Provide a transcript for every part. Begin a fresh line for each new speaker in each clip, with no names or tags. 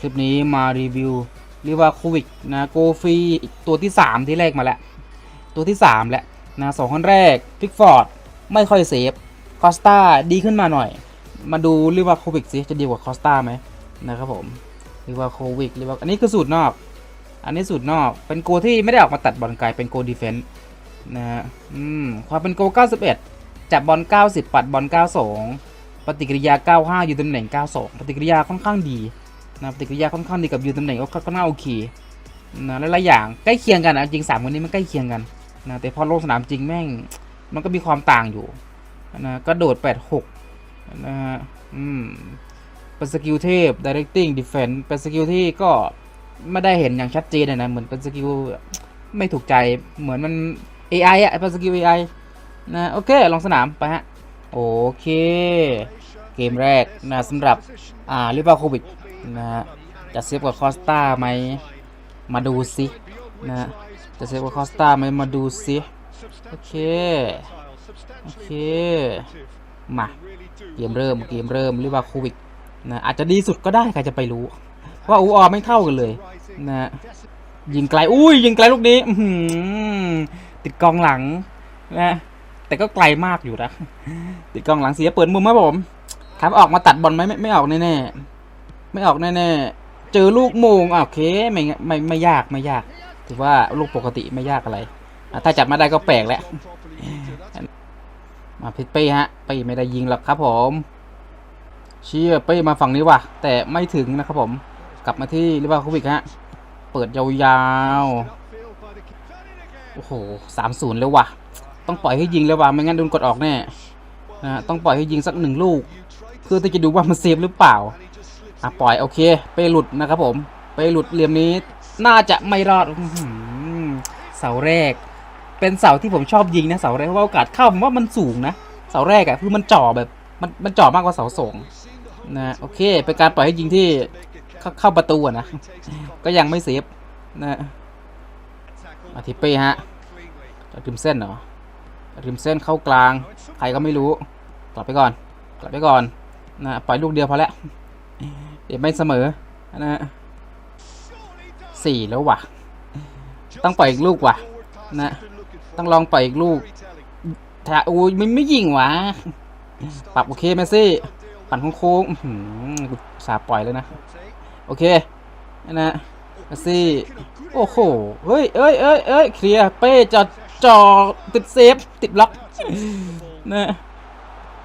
คลิปนี้มารีวิวเรียกว่าโควิดนะโกฟีตัวที่ 3 ที่แรกมาแล้ว ตัวที่ 3 แล้วนะสองคนแรกพิกฟอร์ดไม่ค่อยเซฟคอสตาดีขึ้นมาหน่อย มาดูเรียกว่าโควิดสิจะดีกว่าคอสตาไหมนะครับผมเรียกว่าโควิดเรียกว่าอันนี้คือสูตรนอก อันนี้สูตรนอกเป็นโกที่ไม่ได้ออกมาตัดบอลไกลเป็นโกดีเฟนส์นะฮะอืมความเป็นโก 91 จับบอล 90 ปัดบอล 92 ปฏิกิริยา 95 อยู่ตำแหน่ง 92 ปฏิกิริยาค่อนข้างดี นะปฏิกิริยาค่อนข้างดีกับยู่ตำแหน่งก็ค่อนข้างโอเคนะหลายๆอย่างใกล้เคียงกันนะจริง3คนนี้มันใกล้เคียงกันนะแต่พอลงสนามจริงแม่งมันก็มีความต่างอยู่นะก็โดด 86นะฮะอืมเป็นสกิลเทพ directing defense เป็นสกิลที่ก็ไม่ได้เห็นอย่างชัดเจนนะเหมือนเป็นสกิลไม่ถูกใจเหมือนมัน AI อะเป็นสกิล AI นะโอเคลองสนามไปฮะ โอเค เกมแรกนะสำหรับ อ่าลิเวอร์โควิด นะฮะจะเซฟกับคอสตาไหมมาดูสินะฮะจะเซฟกับคอสตาไหมมาดูสิโอเคโอเคมาเกมเริ่มเกมเริ่มลิเวอร์โควิดนะอาจจะดีสุดก็ได้ใครจะไปรู้เพราะว่าอูออไม่เท่ากันเลยนะยิงไกลอุ้ยยิงไกลลูกนี้อืติดกองหลังนะแต่ก็ไกลมากอยู่นะติดกองหลังเสียเปิดมุมครับผมถามออกมาตัดบอลไหมไม่ไม่ออกแน่ๆ ไม่ออกแน่ๆ เจอลูกโมงอะโอเคไม่ไม่ไม่ยากไม่ยาก ถือว่าลูกปกติไม่ยากอะไระถ้าจัดมาได้ก็แปลกแล้ว มาพิทเป้ฮะเป้ไม่ได้ยิงหรอกครับผม เชี่ยเป้มาฝั่งนี้ว่ะ แต่ไม่ถึงนะครับผม กลับมาที่ลิเวอร์พูลอีกฮะ เปิดยาวๆ โอ้โหสามศูนย์เลยว่ะ ต้องปล่อยให้ยิงแล้วว่ะ ไม่งั้นโดนกดออกแน่นะต้องปล่อยให้ยิงสักหนึ่งลูก เพื่อที่จะดูว่ามันเซฟหรือเปล่า อะปล่อยโอเคเป้หลุดนะครับผมเป้หลุดเหลี่ยมนี้น่าจะไม่รอดเสาแรก เป็นเสาที่ผมชอบยิงนะเสาแรกเพราะว่าโอกาสเข้าผมว่ามันสูงนะเสาแรกอะคือมันจ่อแบบมันมันจ่อมากกว่าเสาสองนะโอเคเป็นการปล่อยให้ยิงที่เข้าเข้าประตูนะก็ยังไม่เซฟนะมาทิเป้ฮะริมเส้นเหรอริมเส้นเข้ากลางใครก็ไม่รู้กลับไปก่อนกลับไปก่อนนะปล่อยลูกเดียวพอแล้ว ไม่เสมอนะสี่แล้วว่ะต้องปล่อยอีกลูกว่ะนะ ต้องลองปล่อยอีกลูกถ้าอุ้ยไม่ไม่ยิงวะปรับโอเคไหมซี่ปั่นโค้งๆอื้อหือกูสาปล่อยเลยนะ โอเคนะนะเมสซี่โอ้โหเฮ้ยเอ้ยเอ้ยเอ้ยเคลียร์เป้จอจอติดเซฟติดล็อกนะ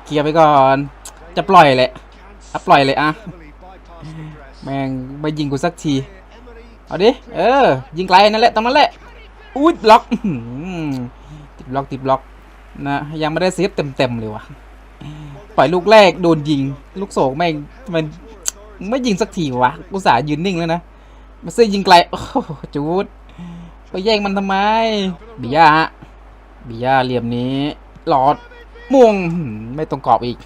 เคลียร์ไปก่อน จะปล่อยแหละอะปล่อยเลยอะ แม่งไม่ยิงกูสักที เอาดิ เออ ยิงไกลนั่นแหละตรงนั้นแหละ อุ้ยบล็อกติดบล็อกติดบล็อกนะยังไม่ได้เซฟเต็มๆเลยว่ะ ปล่อยลูกแรกโดนยิง ลูกโศกแม่งมันไม่ยิงสักทีวะอุตส่าห์ยืนนิ่งแล้วนะมาซื้อยิงไกล โอ้จูดไปแย่งมันทำไม บิยาฮะบิยาเหลี่ยมนี้ หลอดม่วงไม่ตรงกรอบอีก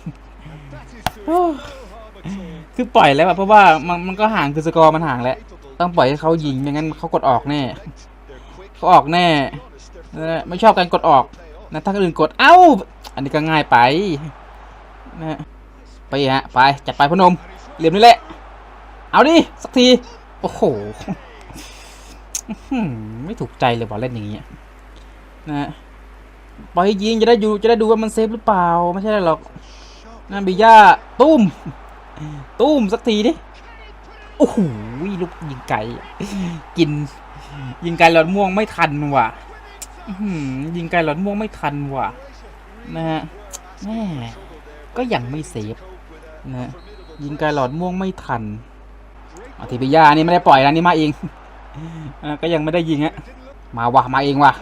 คือปล่อยแล้วอะเพราะว่ามันมันก็ห่างคือสกอร์มันห่างแล้วต้องปล่อยให้เขายิงไม่งั้นเขากดออกแน่เขาออกแน่ไม่ชอบการกดออกนะถ้าคนอื่นกดเอ้า อันนี้ก็ง่ายไปนะไปฮะไปจัดไปพนมเหลี่ยมนี่แหละ เอาดิสักทีโอ้โหไม่ถูกใจเลยบอลเล่นอย่างเงี้ยนะปล่อยให้ยิงจะได้อยู่จะได้ดูว่ามันเซฟหรือเปล่า ไม่ใช่หรอกนะบิย่าตุ้ม ตุ้มสักทีดิ โอ้โหลูกยิงไก่ กิน ยิงไก่หลอดม่วงไม่ทันว่ะยิงไก่หลอดม่วงไม่ทันว่ะ นะฮะแม่ก็ยังไม่เซฟนะยิงไกลหลอดม่วงไม่ทันอาทิปิยานี่ไม่ได้ปล่อยนะนี่มาเองก็ยังไม่ได้ยิงฮะมาว่ะมาเองว่ะ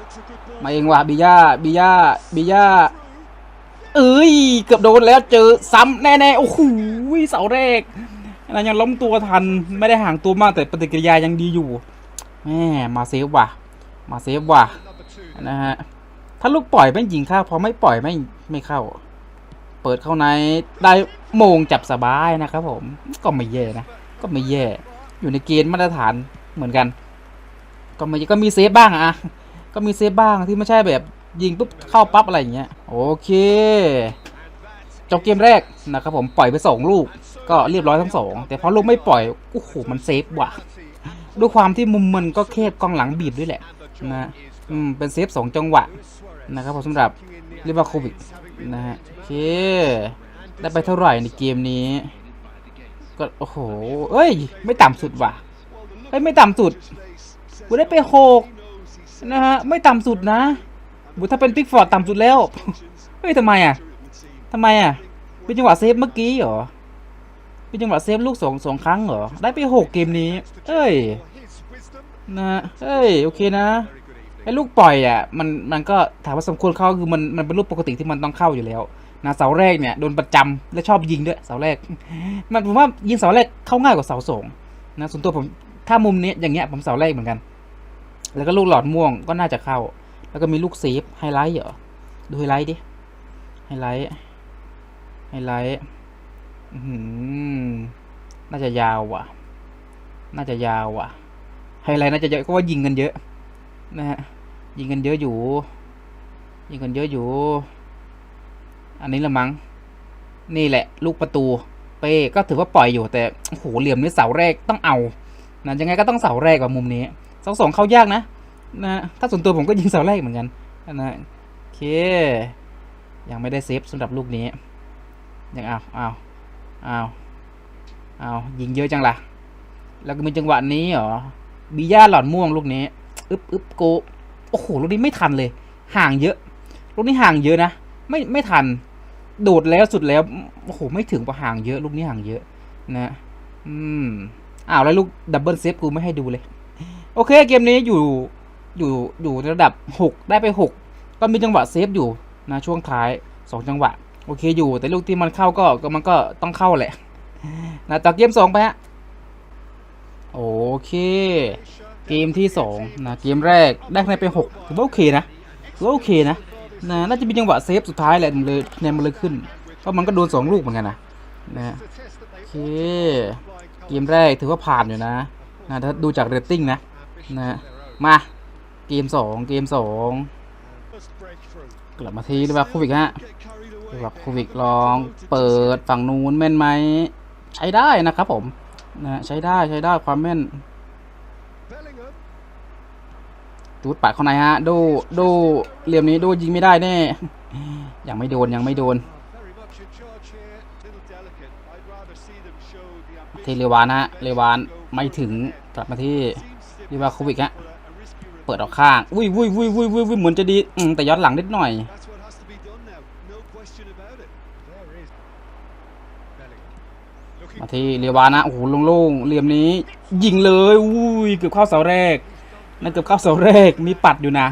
มาเองว่ะบิยาบิยาบิยา เอ้ย เกือบโดนแล้วเจอซ้ำแน่ๆ โอ้โหเสาแรกนะยังล้มตัวทันไม่ได้ห่างตัวมากแต่ปฏิกิริยายังดีอยู่แหมมาเซฟว่ะ มาเซฟว่ะนะฮะถ้าลูกปล่อยไม่ยิงเข้าพอไม่ปล่อยไม่ไม่เข้า เปิดเข้าในได้โมงจับสบายนะครับผมก็ไม่แย่นะก็ไม่แย่ อยู่ในเกณฑ์มาตรฐานเหมือนกัน ก็มีก็มีเซฟบ้างอะก็มีเซฟบ้างที่ไม่ใช่แบบ ยิงปุ๊บเข้าปั๊บอะไรอย่างเงี้ยโอเคจบเกมแรกนะครับผมปล่อยไปสองลูกก็เรียบร้อยทั้งสองแต่พอลูกไม่ปล่อยโอ้โหมันเซฟว่ะด้วยความที่มุมมันก็แคบกองหลังบีบด้วยแหละนะอืมเป็นเซฟสองจังหวะนะครับผมสำหรับลิบาโควิกนะฮะโอเค ได้ไปเท่าไหร่ในเกมนี้ ก็โอ้โหเอ้ย ไม่ต่ำสุดว่ะเอ้ยไม่ต่ำสุดกูได้ไปหกนะฮะไม่ต่ำสุดนะ บุถ้าเป็นพิกฟอร์ดต่ำสุดแล้ว เฮ้ยทำไมอะทำไมอะ เป็นจังหวะเซฟเมื่อกี้เหรอ เป็นจังหวะเซฟลูกสองสองครั้งเหรอ ได้ไปหกเกมนี้ เอ้ย นะเอ้ย โอเคนะไอ้ลูกปล่อยอะ มันมันก็ถามว่าสมควรเข้าคือมันมันเป็นลูกปกติที่มันต้องเข้าอยู่แล้วนะเสาแรกเนี่ยโดนประจำและชอบยิงด้วยเสาแรก มันผมว่ายิงเสาแรกเข้าง่ายกว่าเสาสองนะส่วนตัวผมถ้ามุมนี้อย่างเงี้ยผมเสาแรกเหมือนกัน แล้วก็ลูกหลอดม่วงก็น่าจะเข้า แล้วก็มีลูกเซฟไฮไลท์เหรอ ดูไฮไลท์ดิ ไฮไลท์ ไฮไลท์น่าจะยาวว่ะ น่าจะยาวว่ะ ไฮไลท์น่าจะเยอะก็ว่ายิงกันเยอะ นะฮะ ยิงกันเยอะอยู่ ยิงกันเยอะอยู่ อันนี้ละมั้ง นี่แหละ ลูกประตู เป้ก็ถือว่าปล่อยอยู่แต่ โอ้โห เหลี่ยมนี้เสาแรกต้องเอานะยังไงก็ต้องเสาแรกกว่ามุมนี้เสาสองเข้ายากนะ นะ ถ้าส่วนตัวผมก็ยิงเสาแรกเหมือนกันนะโอเค ยังไม่ได้เซฟสำหรับลูกนี้ ยังเอาเอาเอาเอายิงเยอะจังล่ะ แล้วก็มีจังหวะนี้เหรอบีย่าหลอดม่วงลูกนี้ อึ๊บอึ๊บโก โอ้โห ลูกนี้ไม่ทันเลย ห่างเยอะ ลูกนี้ห่างเยอะนะ ไม่ไม่ทัน โดดแล้วสุดแล้ว โอ้โห ไม่ถึงปะห่างเยอะ ลูกนี้ห่างเยอะ นะ อืมอ้าวแล้วลูกดับเบิลเซฟกูไม่ให้ดูเลย โอเค เกมนี้อยู่ อยู่อยู่ระดับหกได้ไปหกก็มีจังหวะเซฟอยู่นะช่วงท้ายสองจังหวะ โอเคอยู่ แต่ลูกที่มันเข้าก็ก็มันก็ต้องเข้าแหละนะต่อเกมสองไปฮะโอเค เกมที่สองนะเกมแรกได้คะแนนไปหกถือว่าโอเคนะถือว่าโอเคนะนะน่าจะเป็นจังหวะเซฟสุดท้ายแหละมันเลยคะแนนมันเลยขึ้นเพราะมันก็โดนสองลูกเหมือนกันนะนะโอเคเกมแรกถือว่าผ่านอยู่นะนะถ้าดูจากเรตติ้งนะนะมา เกมสองเกมสองกลับมาที่ลิเวอร์พูลอีกฮะลิเวอร์พูลอีกลองเปิดฝั่งนู้นแม่นไหมใช้ได้นะครับผมนะใช้ได้ใช้ได้ความแม่นจูดปัดเข้าในฮะ ดูดูเหลี่ยมนี้ดูยิงไม่ได้แน่ยังไม่โดนยังไม่โดนที่เรวานฮะเรวานไม่ถึงกลับมาที่ลิวาโควิกฮะ เปิดออกข้างอุ้ยอุ้ยอุ้ยอุ้ยอุ้ยอุ้ยเหมือนจะดีแต่ย้อนหลังนิดหน่อยมาที่เรียวานะโอ้โหโล่งๆเหลี่ยมนี้ ยิงเลยอุ้ยเกือบเข้าเสาแรกนั่นเกือบเข้าเสาแรกมีปัดอยู่นะ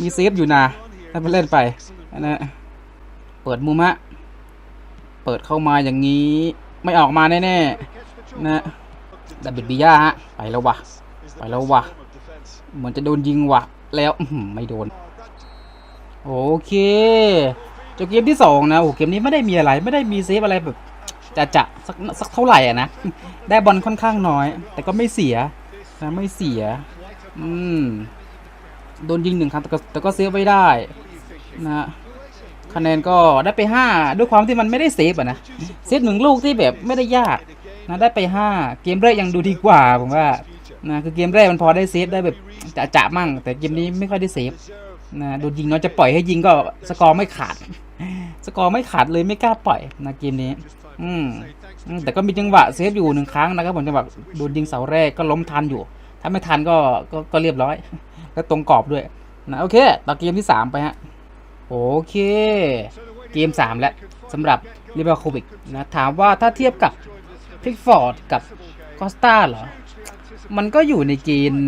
มีเซฟอยู่นะถ้าไปเล่นไปนะเปิดมุมฮะเปิดเข้ามาอย่างนี้ไม่ออกมาแน่ๆนะดับบิดบิย่าฮะไปแล้ววะไปแล้ววะ เหมือนจะโดนยิงวะแล้วไม่โดน โอเคจบเกมที่สองนะโอ้เกมนี้ไม่ได้มีอะไรไม่ได้มีเซฟอะไรแบบจะจะสักสักเท่าไหร่อะนะ ได้บอลค่อนข้างน้อย แต่ก็ไม่เสียนะไม่เสีย อืม โดนยิงหนึ่งครั้งแต่ก็แต่ก็เซฟไว้ได้ นะคะแนนก็ได้ไปห้าด้วยความที่มันไม่ได้เซฟอะนะ เซฟหนึ่งลูกที่แบบไม่ได้ยากนะได้ไปห้าเกมแรกยังดูดีกว่าผมว่า นะคือเกมแรกมันพอได้เซฟได้แบบจะจะมั่ง แต่เกมนี้ไม่ค่อยได้เซฟนะโดนยิงเนาะจะปล่อยให้ยิงก็สกอร์ไม่ขาด สกอร์ไม่ขาดเลยไม่กล้าปล่อยนะเกมนี้ อืมแต่ก็มีจังหวะเซฟอยู่หนึ่งครั้งนะครับผมจังหวะโดนยิงเสาแรกก็ล้มทันอยู่ ถ้าไม่ทันก็ก็ก็เรียบร้อย แล้วตรงกรอบด้วยนะโอเคต่อเกมที่สามไปฮะโอเค เกมสามแล้วสำหรับลิเบอร์โควิกนะถามว่าถ้าเทียบกับพิกฟอร์ดกับคอสตาเหรอ มันก็อยู่ในเกณฑ์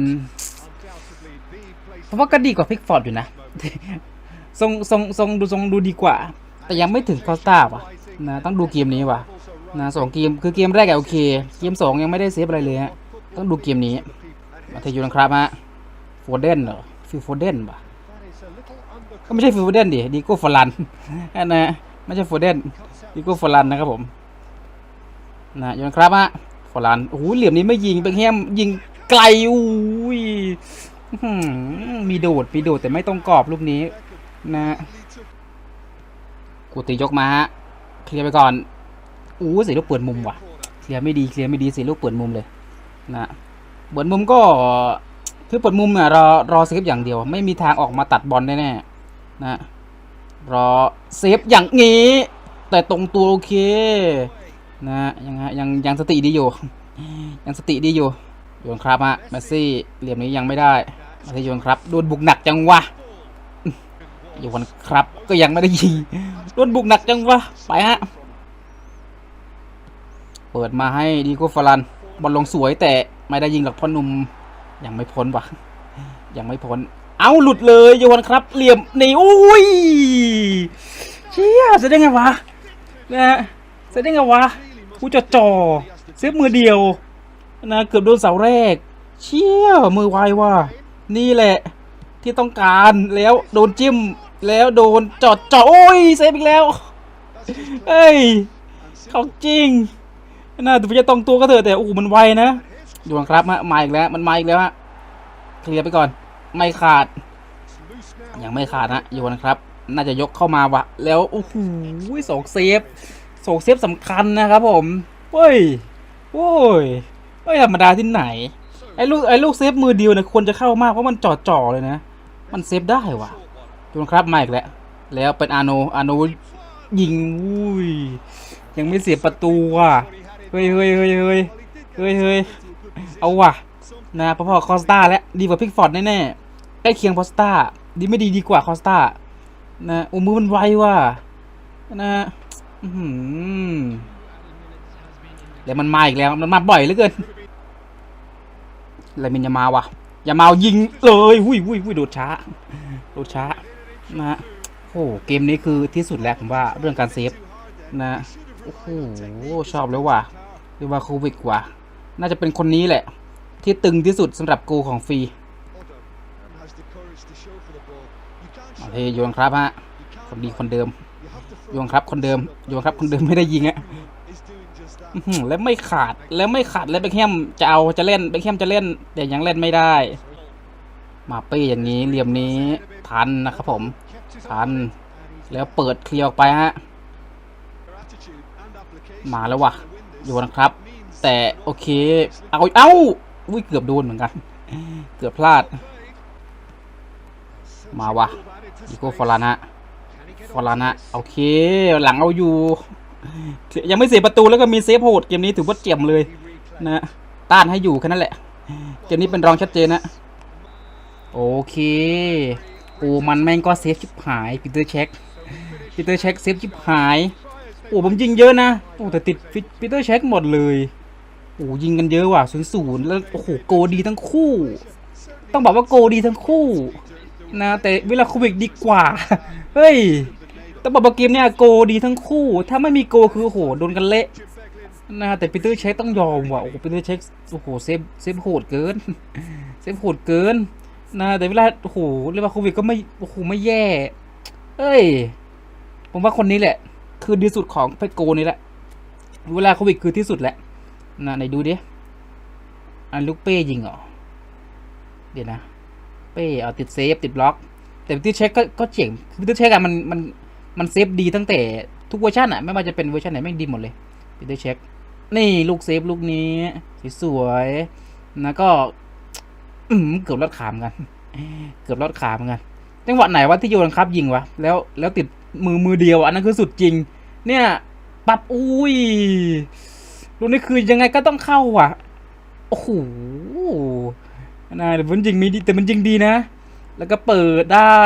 ผมว่าก็ดีกว่าพิกฟอร์ดอยู่นะ ทรงทรงทรงดูทรงดูดีกว่า แต่ยังไม่ถึงคอสตาว่ะนะต้องดูเกมนี้ว่ะนะสองเกมคือเกมแรกอะโอเค เกมสองยังไม่ได้เซฟอะไรเลยฮะต้องดูเกมนี้มาเทยูนะครับฮะโฟเดนเหรอฟิลโฟเดนป่ะก็ไม่ใช่ฟิลโฟเดนดิดีโก้ฟลันอันนะไม่ใช่โฟเดนดีโก้ฟลันนะครับผมนะยูนครับฮะ ฟลันโอ้โหเหลี่ยมนี้ไม่ยิงเป็นแค่ยิงไกลอุ้ยมีโดดมีโดดแต่ไม่ตรงกรอบลูกนี้ นะกูตียกมาฮะเคลียร์ไปก่อนอู้สีลูกเปิดมุมว่ะเคลียร์ไม่ดีเคลียร์ไม่ดีสีลูกเปิดมุมเลย นะเปิดมุมก็คือเปิดมุมเนี่ยรอรอเซฟอย่างเดียว ไม่มีทางออกมาตัดบอลแน่ๆนะรอเซฟอย่างงี้ แต่ตรงตัวโอเค นะยังไงยังยังสติดีอยู่ ยังสติดีอยู่โยนครับฮะแมสซี่เหลี่ยมนี้ยังไม่ได้มาที่โยนครับโดนบุกหนักจังวะโยนครับก็ยังไม่ได้ยิงโดนบุกหนักจังวะไปฮะเปิดมาให้ดีโก้ฟารันบอลลงสวยแต่ไม่ได้ยิงหรอกพ่อหนุ่มยังไม่พ้นวะยังไม่พ้น เอาหลุดเลยโยนครับ เหลี่ยมนี่อุ้ยเชี่ยจะได้ไงวะนะฮะจะได้ไงวะ กูจะจ่อเซฟมือเดียวนะเกือบโดนเสาแรก เชี่ยมือไวว่ะนี่แหละ ที่ต้องการแล้วโดนจิ้มแล้วโดนจอดจ่อโอ้ยเซฟอีกแล้วเอ้ยของจริงน่าถึงจะตรงตัวก็เถอะแต่โอ้มันไวนะอยู่ครับฮะมาอีกแล้ว มันมาอีกแล้วฮะเคลียร์ไปก่อน ไม่ขาด ยังไม่ขาดนะอยู่นะครับ น่าจะยกเข้ามาว่ะแล้วโอ้โหสองเซฟ สองเซฟสำคัญนะครับผมเฮ้ยโอ้ยไม่ธรรมดาที่ไหน ไอ้ลูกไอ้ลูกเซฟมือเดียวเนี่ยควรจะเข้ามากเพราะมันจ่อจ่อๆเลยนะ มันเซฟได้ว่ะจุนครับมาอีกแล้วแล้วเป็นอาโนอาโนยิงอุ้ยยังไม่เสียประตูว่ะเฮ้ยเฮ้ยเฮ้ยเฮ้ยเฮ้ยเฮ้ยเอาว่ะนะพอๆคอสตาแล้วดีกว่าพิกฟอร์ดแน่ๆใกล้เคียงคอสตาดีไม่ดีดีกว่าคอสตานะโอ้มือมันไวว่ะนะ แล้วมันมาอีกแล้ว มันมาบ่อยเหลือเกินอะไรมินยามาวะอย่ามายิงเลยวุ้ยวุ้ยวุ้ยโดดช้าโดดช้า นะ โอ้โหเกมนี้คือที่สุดแล้วผมว่าเรื่องการเซฟนะโอ้โหชอบแล้วว่ะเรียกว่าโควิดว่ะน่าจะเป็นคนนี้แหละ ที่ตึงที่สุดสำหรับโกของฟรีโอเคโยนครับฮะคนดีคนเดิม โยนครับคนเดิมโยนครับคนเดิมไม่ได้ยิงอะแล้วไม่ขาดแล้วไม่ขาดแล้วเบคแฮมจะเอาจะเล่นเบคแฮมจะเล่น แต่ยังเล่นไม่ได้ มาเป้อย่างนี้เหลี่ยมนี้ทันนะครับผมทัน แล้วเปิดเคลียร์ออกไปฮะมาแล้ววะโยนนะครับ แต่โอเค เอาเอ้าอุ้ยเกือบโดนเหมือนกัน เกือบพลาด มาวะอีโก้ฟอลานะ ฟอลานะโอเค หลังเอาอยู่ ยังไม่เสียประตูแล้วก็มีเซฟโหดเกมนี้ถือว่าเจียมเลยนะต้านให้อยู่แค่นั้นแหละ เกมนี้เป็นรองชัดเจนนะ โอเคโอ้มันแม่งก็เซฟชิบหายปีเตอร์เช็คปีเตอร์เช็คเซฟชิบหายโอ้ผมยิงเยอะนะโอ้แต่ติดปีเตอร์เช็คหมดเลยโอ้ยิงกันเยอะว่ะศูนย์ศูนย์แล้วโอ้โหโกดีทั้งคู่ ต้องบอกว่าโกดีทั้งคู่ นะแต่เวลาโควิดดีกว่า เฮ้ยต้องบอกว่าเกมเนี่ยโกดีทั้งคู่ ถ้าไม่มีโกคือโหโดนกันเละนะแต่ปีเตอร์เช็คต้องยอมว่ะโอ้ปีเตอร์เช็คโอ้โหเซฟเซฟโหดเกินเซฟโหดเกินนะแต่เวลาโอ้โหเรียกว่าโควิดก็ไม่โอ้โหไม่แย่ เอ้ย ผมว่าคนนี้แหละ คือดีสุดของเพชรโกนี่แหละ เวลาโควิดคือที่สุดแหละนะไหนดูดิอันลูกเป้ยิงเหรอเดี๋ยวนะ เป้เอาติดเซฟติดบล็อก แต่ปีเตอร์เช็คก็ก็เจ๋งปีเตอร์เช็คอะมันมันมันเซฟดีตั้งแต่ทุกเวอร์ชันอะไม่ว่าจะเป็นเวอร์ชันไหนแม่งดีหมดเลยปีเตอร์เช็คนี่ลูกเซฟลูกนี้สวยๆนะก็อืมเกือบลอดขามกัน เกือบลอดขามกันจังหวะไหนวะที่โยนครับยิงวะแล้วแล้วติดมือมือเดียวอันนั้นคือสุดจริง เนี่ยปับอุ้ยลูกนี้คือยังไงก็ต้องเข้าว่ะโอ้โห นะแต่มันยิงมีดีแต่มันยิงดีนะ แล้วก็เปิดได้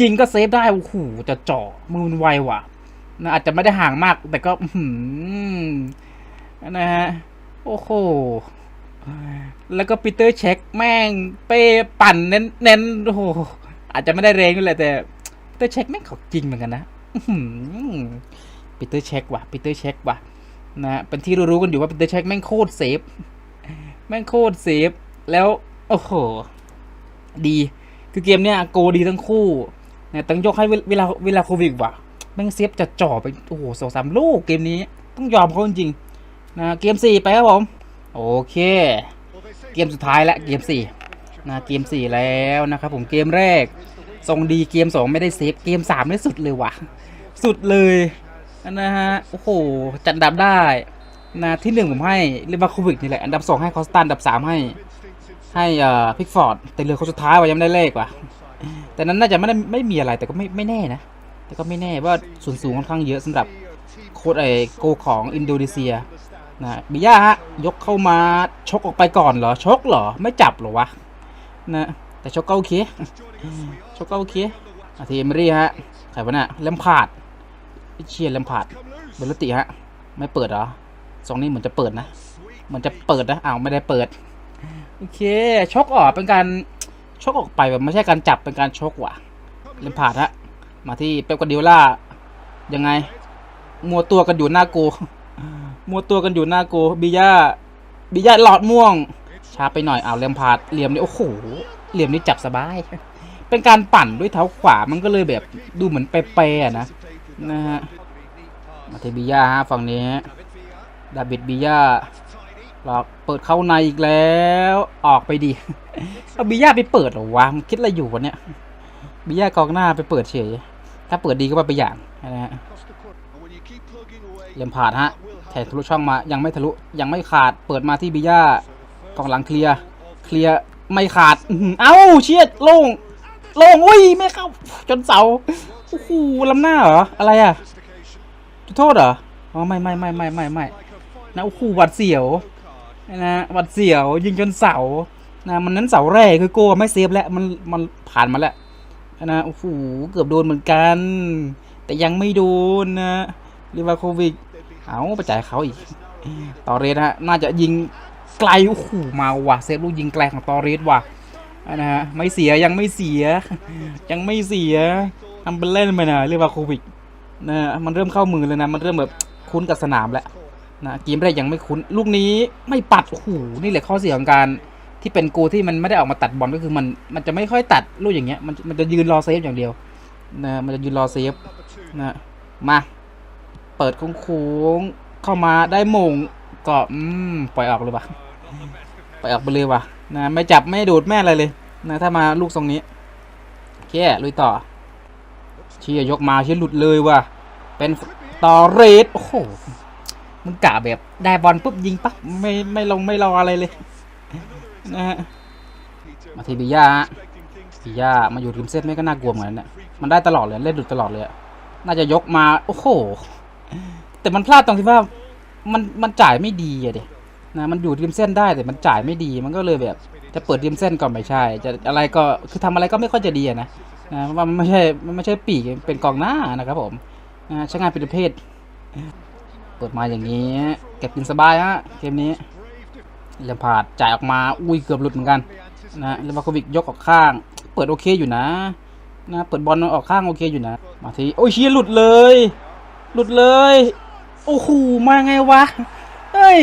ยิงก็เซฟได้โอ้โหจะเจาะมือมันไวว่ะนะอาจจะไม่ได้ห่างมาก แต่ก็หือนะฮะโอ้โหแล้วก็ปีเตอร์เช็คแม่งเป้ปั่นเน้นเน้นโอ้โหอาจจะไม่ได้แรงด้วยแหละแต่ปีเตอร์เช็คแม่งของจริงเหมือนกันนะปีเตอร์เช็คว่ะปีเตอร์เช็คว่ะนะเป็นที่รู้ๆกันอยู่ว่าปีเตอร์เช็คแม่งโคตรเซฟ แม่งโคตรเซฟ แล้วโอ้โห ดี คือเกมเนี้ยโกดีทั้งคู่เนะต้องยกให้เวลาเวลาโควิดว่ะแม่งเซฟจะจ่อไปโอ้โหสองสามลูกเกมนี้ต้องยอมเขาจริงๆนะเกมสี่ไปครับผม โอเค เกมสุดท้ายและเกมสี่นะเกมสี่แล้วนะครับผมเกมแรกทรงดีเกมสองไม่ได้เซฟเกมสามได้สุดเลยว่ะ สุดเลยนะฮะโอ้โหจัดดับได้ นะที่หนึ่งผมให้เลวาโควิกนี่แหละ อันดับสองให้คอสตันอันดับสามให้ ให้เอ่อพิกฟอร์ด แต่เหลือคนสุดท้ายว่ายังไม่ได้เลขว่ะ แต่นั้นน่าจะไม่ได้ไม่มีอะไรแต่ก็ไม่ไม่แน่นะ แต่ก็ไม่แน่ว่าส่วนสูงค่อนข้างเยอะสำหรับโค้ดไอโกของอินโดนีเซียนะบิย่าฮะยกเข้ามาชกออกไปก่อนเหรอชกเหรอไม่จับเหรอวะนะแต่ชกก็โอเคชกก็โอเคอาทีเอมรี่ฮะใครวะเนี่ยเลมพาดเชียร์เลมพาดเบลติฮะไม่เปิดเหรอ สองนี้เหมือนจะเปิดนะเหมือนจะเปิดนะอ้าวไม่ได้เปิดโอเคชกออกเป็นการชกออกไปแบบไม่ใช่การจับเป็นการชกว่ะเลมพาดฮะมาที่เป๊ปกัดิโอล่ายังไง มัวตัวกันอยู่หน้ากู มัวตัวกันอยู่หน้ากูบิย่าบิย่าหลอดม่วงช้าไปหน่อยอ้าวเลมพาดเหลี่ยมนี่โอ้โหเหลี่ยมนี่จับสบาย เป็นการปั่นด้วยเท้าขวามันก็เลยแบบดูเหมือนเปรย์ๆอะนะนะฮะมาที่บิย่าฮะฝั่งนี้ ดาบิดบิยาหลอกเปิดเข้าในอีกแล้ว ออกไปดิเอาบิยาไปเปิดหรอวะมึงคิดอะไรอยู่วะเนี่ยบิยากองหน้าไปเปิดเฉย ถ้าเปิดดีก็ว่าไปอย่างนะฮะเลียมผ่านฮะแทงทะลุช่องมายังไม่ทะลุยังไม่ขาดเปิดมาที่บิยากองหลังเคลียร์เคลียร์ไม่ขาดเอ้าเชียดโล่งโล่งอุ้ยไม่เข้าจนเสาโอ้โหลำหน้าเหรออะไรอะจุดโทษเหรออ๋อไม่ไม่ไม่ไม่ไม่ไม่ นะโอ้โหหวัดเสียวนะหวัดเสียว ยิงจนเสานะมันนั้นเสาแรกคือโก้ไม่เซฟแล้วมันมันผ่านมาแล้วนะโอ้โหเกือบโดนเหมือนกัน แต่ยังไม่โดนนะลิวาโควิกเอาไปจ่ายเขาอีก ตอเรสฮะน่าจะยิงไกลโอ้โหมาว่ะเซฟลูกยิงไกลของตอเรสว่ะนะฮะไม่เสียยังไม่เสีย ยังไม่เสียทำเป็นเล่นไปนะลิวาโควิกนะมันเริ่มเข้ามือแล้วนะมันเริ่มแบบคุ้นกับสนามแล้ว นะเกมแรกยังไม่คุ้น ลูกนี้ไม่ปัดโอ้โหนี่แหละข้อเสียของการที่เป็นกูที่มันไม่ได้ออกมาตัดบอลก็คือมันมันจะไม่ค่อยตัดลูกอย่างเงี้ยมันมันจะยืนรอเซฟอย่างเดียวนะมันจะยืนรอเซฟนะมาเปิดโค้งเข้ามาได้มงก็อืมปล่อยออกเลยว่ะปล่อยออกไปเลยว่ะนะไม่จับไม่ดูดแม่อะไรเลยนะถ้ามาลูกทรงนี้โอเคลุยต่อเชียยกมาเชียหลุดเลยว่ะเป็นต่อเรดโอ้โห มึงกะแบบได้บอลปุ๊บยิงปั๊บไม่ไม่ลงไม่รออะไรเลยนะฮะมาทีบิยาฮะบิยามาอยู่ริมเส้นไม่ก็น่ากลัวเหมือนกันเนี่ยมันได้ตลอดเลยเล่นหลุดตลอดเลยอะน่าจะยกมาโอ้โหแต่มันพลาดตรงที่ว่ามันมันจ่ายไม่ดีอะเด็นะมันอยู่ริมเส้นได้แต่มันจ่ายไม่ดีมันก็เลยแบบ จะเปิดริมเส้นก่อนไม่ใช่ จะอะไรก็คือทำอะไรก็ไม่ค่อยจะดีนะนะเพราะว่ามันไม่ใช่มันไม่ใช่ปีกเป็นกองหน้านะครับผมนะใช้งานเป็นประเภท เปิดมาอย่างนี้ เก็บกินสบายฮะเกมนี้เลมพาดจ่ายออกมาอุ้ยเกือบหลุดเหมือนกันนะเลมาโควิกยกออกข้าง เปิดโอเคอยู่นะนะเปิดบอลออกข้างโอเคอยู่นะ มาทีโอ้ยเชียหลุดเลย หลุดเลยโอ้โหมาไงวะเฮ้ย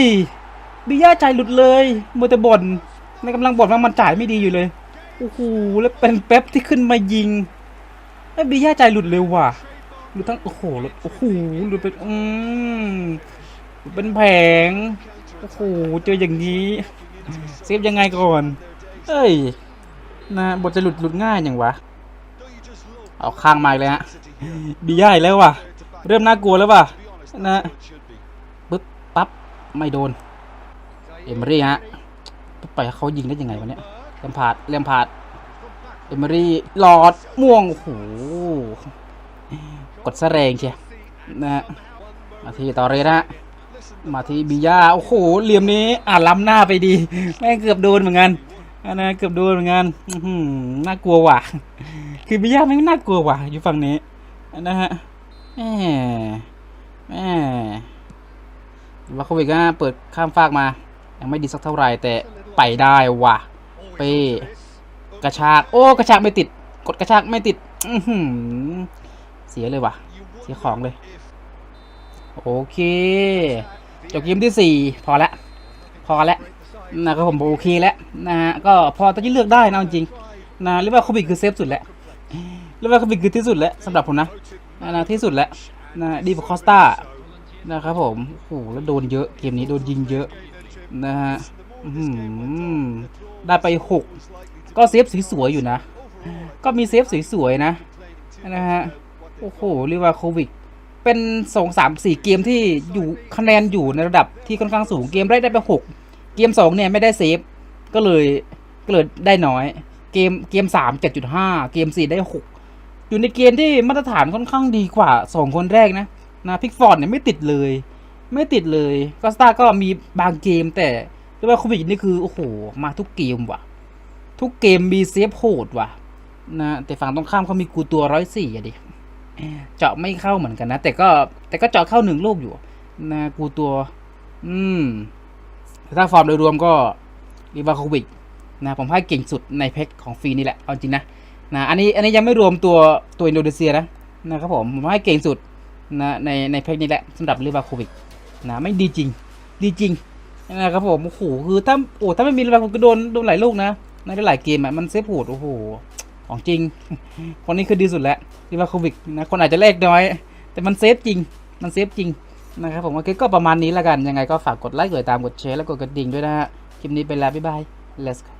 บิย่าจ่ายหลุดเลยมัวแต่บ่นในกำลังบ่นว่ามันจ่ายไม่ดีอยู่เลยโอ้โหแล้วเป็นเป๊ปที่ขึ้นมายิงไอ้บิย่าจ่ายหลุดเลยว่ะ หลุดทั้งโอ้โหหลุดโอ้โหหลุดเป็นอืมเป็นแผงโอ้โหเจออย่างนี้เซฟยังไงก่อนเอ้ยนะบทจะหลุดหลุดง่ายอย่างวะเอาข้างมาเลยฮะบีย่ายแล้วว่ะ เริ่มน่ากลัวแล้วว่ะนะปึ๊บปั๊บไม่โดน เอมอรี่ฮะไปเขายิงได้ยังไงวะเนี่ยเลมพาดเลมพาดเอมอรี่หลอดม่วงโอ้โห กดซะแรงเชียนะฮะมาทีตอเลยนะมาที่บิยาโอ้โหเหลี่ยมนี้อ่าล้ำหน้าไปดี แม่งเกือบโดนเหมือนกันอันนะเกือบโดนเหมือนกันน่ากลัวว่ะ คือบิยาไม่น่ากลัวว่ะ อยู่ฝั่งนี้นะฮะแหมแหมวาโควิกก็เปิดข้ามฟากมา ยังไม่ดีสักเท่าไหร่แต่ไปได้ว่ะเป้กระชาก โอ้ กระชากไม่ติด กดกระชากไม่ติด อื เสียเลยว่ะ เสียของเลย โอเค จบเกมที่สี่พอละ พอละนะครับผมโอเคแล้วนะฮะก็พอตอนที่เลือกได้นะจริงนะเรียกว่าโควิดคือเซฟสุดแล้วเรียกว่าโควิดคือที่สุดแล้วสำหรับผมนะนะที่สุดแล้วนะดีฟคอสตานะครับผมโอ้โหแล้วโดนเยอะเกมนี้โดนยิงเยอะนะฮะอื้อหือได้ไปหกก็เซฟสวยๆอยู่นะ ก็มีเซฟสวยๆนะนะฮะ โอ้โหเรียกว่าโควิด เป็นสองสามสี่เกมที่อยู่คะแนนอยู่ในระดับที่ค่อนข้างสูงเกมแรกได้ไปหกเกมสองเนี่ยไม่ได้เซฟ ก็เลยก็เลยได้น้อย เกมเกมสามเจ็ดจุดห้าเกมสี่ได้หกอยู่ในเกณฑ์ที่มาตรฐานค่อนข้างดีกว่าสองคนแรกนะนะพิกฟอร์ดเนี่ยไม่ติดเลย ไม่ติดเลยก็สตาร์ก็มีบางเกมแต่เรียกว่าโควิดนี่คือโอ้โหมาทุกเกมว่ะ ทุกเกมมีเซฟโหดว่ะนะแต่ฝั่งตรงข้ามเขามีกูตัวร้อยสี่อะดิ เจาะไม่เข้าเหมือนกันนะ แต่ก็แต่ก็เจาะเข้าหนึ่งลูกอยู่นะกูตัว อืมถ้าฟอร์มโดยรวมก็รีบาโควิกนะผมให้เก่งสุดในแพ็คของฟรีนี่แหละ เอาจริงนะนะอันนี้อันนี้ยังไม่รวมตัวตัวอินโดนีเซียนะนะครับผมผมให้เก่งสุดนะในในแพ็คนี้แหละสำหรับรีบาโควิกนะไม่ดีจริง ดีจริงนะครับผมโอ้โหคือถ้าโอ้ถ้าไม่มีรีบาโควิกก็โดนโดนหลายลูกนะในหลายเกมอะมันเซฟโหดโอ้โห ของจริง คนนี้คือดีสุดแล้วรีบาโควิกนะคนอาจจะเลขน้อย แต่มันเซฟจริง มันเซฟจริงนะครับผมโอเคก็ประมาณนี้ละกัน ยังไงก็ฝากกดไลค์กดติดตามกดแชร์และกดกระดิ่งด้วยนะฮะ คลิปนี้ไปแล้วบ๊ายบาย let's go